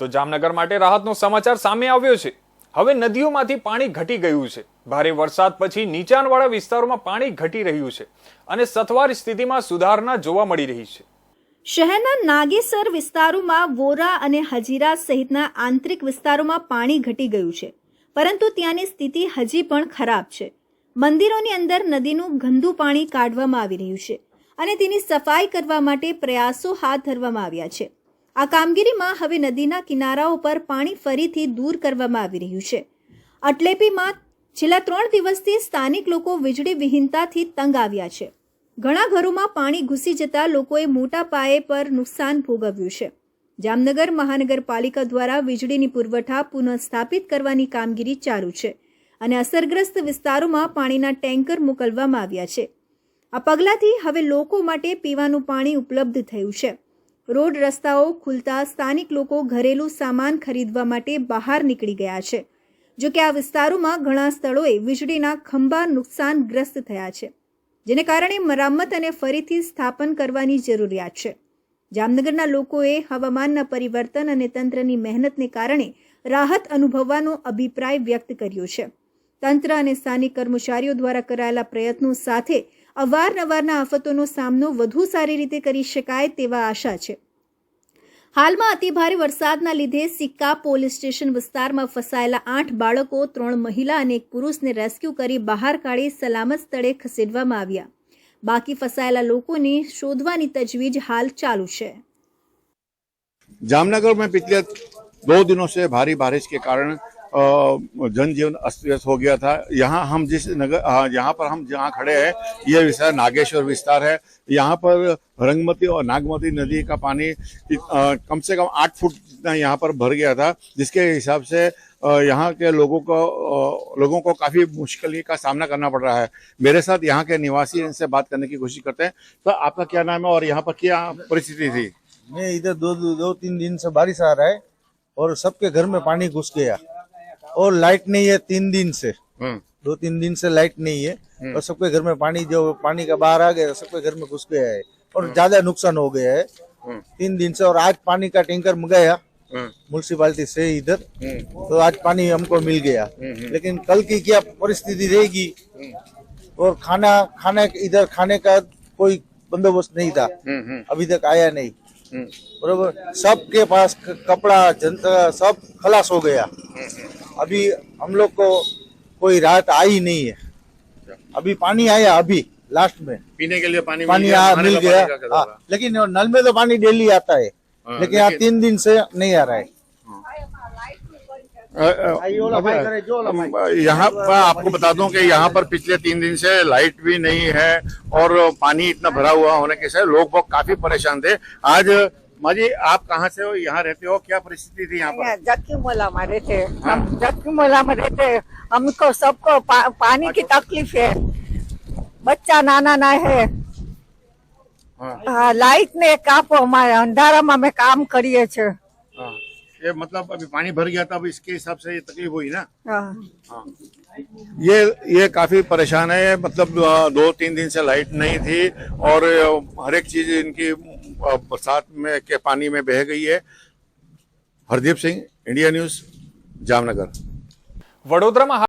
તો જામનગર માટે રાહતનો સમાચાર સામે આવ્યો છે. હવે નદીઓમાંથી પાણી ઘટી ગયું છે. ભારે વરસાદ પછી નીચાણવાળા વિસ્તારોમાં પાણી ઘટી રહ્યું છે અને સથવાર સ્થિતિમાં સુધારણા જોવા મળી રહી છે. શહેરના નાગેસર વિસ્તારોમાં વોરા અને હજીરા સહિતના આંતરિક વિસ્તારોમાં પાણી ઘટી ગયું છે. પરંતુ ત્યાંની સ્થિતિ હજી પણ ખરાબ છે. મંદિરોની અંદર નદીનું ગંદુ પાણી કાઢવામાં આવી રહ્યું છે અને તેની સફાઈ કરવા માટે પ્રયાસો હાથ ધરવામાં આવ્યા છે. આ કામગીરીમાં હવે નદીના કિનારાઓ પર પાણી ફરીથી દૂર કરવામાં આવી રહ્યું છે. અટલેપીમાં છેલ્લા ત્રણ દિવસથી સ્થાનિક લોકો વીજળી વિહીનતાથી તંગ આવ્યા છે. ઘણા ઘરોમાં પાણી ઘૂસી જતા લોકોએ મોટા પાયે પર નુકસાન ભોગવ્યું છે. જામનગર મહાનગરપાલિકા દ્વારા વીજળીની પુરવઠા પુનઃસ્થાપિત કરવાની કામગીરી ચાલુ છે અને અસરગ્રસ્ત વિસ્તારોમાં પાણીના ટેન્કર મોકલવામાં આવ્યા છે. આ પગલાંથી હવે લોકો માટે પીવાનું પાણી ઉપલબ્ધ થયું છે. રોડ રસ્તાઓ ખુલતા સ્થાનિક લોકો ઘરેલું સામાન ખરીદવા માટે બહાર નીકળી ગયા છે. જો કે આ વિસ્તારોમાં ઘણા સ્થળોએ વીજળીના ખંભા નુકસાનગ્રસ્ત થયા છે, જેને કારણે મરામત અને ફરીથી સ્થાપન કરવાની જરૂરિયાત છે. જામનગરના લોકોએ હવામાનના પરિવર્તન અને તંત્રની મહેનતને કારણે રાહત અનુભવવાનો અભિપ્રાય વ્યક્ત કર્યો છે. તંત્ર અને સ્થાનિક કર્મચારીઓ દ્વારા કરાયેલા પ્રયત્નો સાથે અવારનવારના આફતોનો સામનો વધુ સારી રીતે કરી શકાય તેવા આશા છે હાલમાં અતિભારે વરસાદના લીધે સિક્કા પોલીસ સ્ટેશન વિસ્તારમાં ફસાયેલા આઠ બાળકો ત્રણ મહિલા અને એક પુરુષને રેસ્ક્યુ કરી બહાર કાઢી સલામત સ્થળે ખસેડવામાં આવ્યા બાકી ફસાયેલા લોકોને શોધવાની તજવીજ હાલ ચાલુ છે जामनगर में पिछले दो दिनों से भारी बारिश के कारण अ, जनजीवन अस्त व्यस्त हो गया था। यहाँ हम जिस नगर यहाँ पर हम जहाँ खड़े हैं ये विस्तार नागेश्वर विस्तार है। यहाँ पर रंगमती और नागमती नदी का पानी कम से कम आठ फुट जितना यहाँ पर भर गया था जिसके हिसाब से यहाँ के लोगों को लोगों को काफ़ी मुश्किल का सामना करना पड़ रहा है। मेरे साथ यहाँ के निवासी इनसे बात करने की कोशिश करते हैं। तो आपका क्या नाम है और यहाँ पर क्या परिस्थिति थी? मैं इधर दो, दो तीन दिन से बारिश आ रहा है और सबके घर में पानी घुस गया। और लाइट नहीं है तीन दिन से। हम्म। दो तीन दिन से लाइट नहीं है। और सबके घर में पानी जो पानी का बाहर आ गया सबके घर में घुस गया है। और ज़्यादा नुकसान हो गया है। हम्म। तीन दिन से और आज पानी का टैंकर मंगाया हम्म। म्यूनसिपालिटी से इधर। हम्म। तो आज पानी हमको मिल गया। लेकिन कल की क्या परिस्थिति रहेगी? और खाना खाने इधर खाने का कोई बंदोबस्त नहीं था। हम्म अभी तक आया नहीं। हम्म। बरोबर। सबके पास कपड़ा जनता सब खलास हो गया। अभी हम लोग को कोई राहत आई नहीं है। अभी पानी आया अभी लास्ट में। पीने के लिए पानी पानी मिल गया आ, मिल गया। क्या हाँ? लेकिन नल में तो पानी डेली आता है। हाँ, लेकिन यहाँ तीन दिन से नहीं आ रहा है। भाई। यहाँ पर आपको बता दूँ कि यहाँ पर पिछले तीन दिन से लाइट भी नहीं है और पानी इतना भरा हुआ होने के से लोग बहुत काफ़ी परेशान थे। आज माजी आप कहाँ से हो? यहाँ रहते हो? क्या परिस्थिति थी यहाँ पर? मोला में रहते हाँ। हम जबकि मोला में रहते हमको सबको पा, पानी की अच्छा। तकलीफ़ है। बच्चा नाना ना है। हाँ।, हाँ लाइट ने कापो हमारे अंधारा में हमें काम करिए छे। हाँ। ये मतलब अभी पानी भर गया था अब इसके हिसाब से ये तकलीफ़ हुई ना? हाँ। ये ये काफ़ी परेशान है। मतलब दो तीन दिन से लाइट नहीं थी और हर एक चीज़ इनकी बरसात में के पानी में बह गई है हरदीप सिंह इंडिया न्यूज जामनगर વડોદરામાં